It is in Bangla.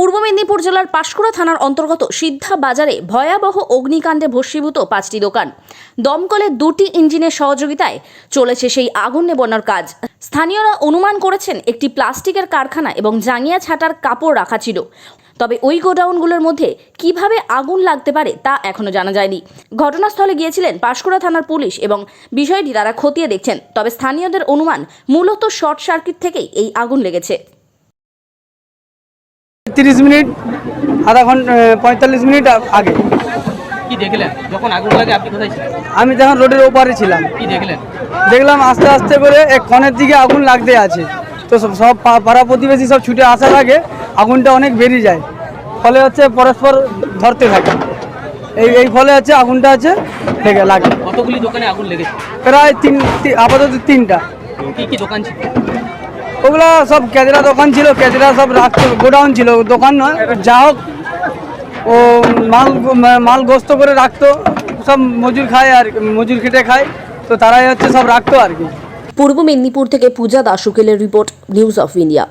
পূর্ব মেদিনীপুর জেলার পাঁশকুড়া থানার অন্তর্গত সিদ্ধা বাজারে ভয়াবহ অগ্নিকাণ্ডে ভস্মীভূত পাঁচটি দোকান। দমকলের দুটি ইঞ্জিনের সহযোগিতায় চলেছে সেই আগুন নেবানোর কাজ। স্থানীয়রা অনুমান করেছেন একটি প্লাস্টিকের কারখানা এবং জাঙ্গিয়া ছাটার কাপড় রাখা ছিল। তবে ওই গোডাউনগুলোর মধ্যে কীভাবে আগুন লাগতে পারে তা এখনও জানা যায়নি। ঘটনাস্থলে গিয়েছিলেন পাঁশকুড়া থানার পুলিশ এবং বিষয়টি তারা খতিয়ে দেখছেন। তবে স্থানীয়দের অনুমান মূলত শর্ট সার্কিট থেকেই এই আগুন লেগেছে। তিরিশ মিনিট আধা ঘণ্টা পঁয়তাল্লিশ মিনিট আগে। কি দেখলেন? যখন আগুন লাগে আপনি কোথায় ছিলেন? আমি তখন রোডের ওপারে ছিলাম। কি দেখলেন? দেখলাম আস্তে আস্তে করে এক কনের দিকে আগুন লাগতে আছে। তো সব সব পাড়া প্রতিবেশী সব ছুটে আসার আগে আগুনটা অনেক বেরিয়ে যায়। ফলে হচ্ছে পরস্পর ধরতে থাকে। এই এই ফলে হচ্ছে আগুনটা আছে লেগে লাগে। কতগুলি দোকানে আগুন লেগেছে? প্রায় তিন আপাতত তিনটা। কি কি দোকান ছিল? ওগুলো সব কেজরা দোকান ছিল কেজরা সব রাখতো, গোডাউন ছিল, দোকান নয়, যা হোক, ও মাল মাল গোস্ত করে রাখতো, সব মজুর খায় আর মজুর খেটে খায়, তো তারাই হচ্ছে সব রাখতো আর কি। পূর্ব মেদিনীপুর থেকে পূজা দাসুকেলের রিপোর্ট নিউজ অফ ইন্ডিয়া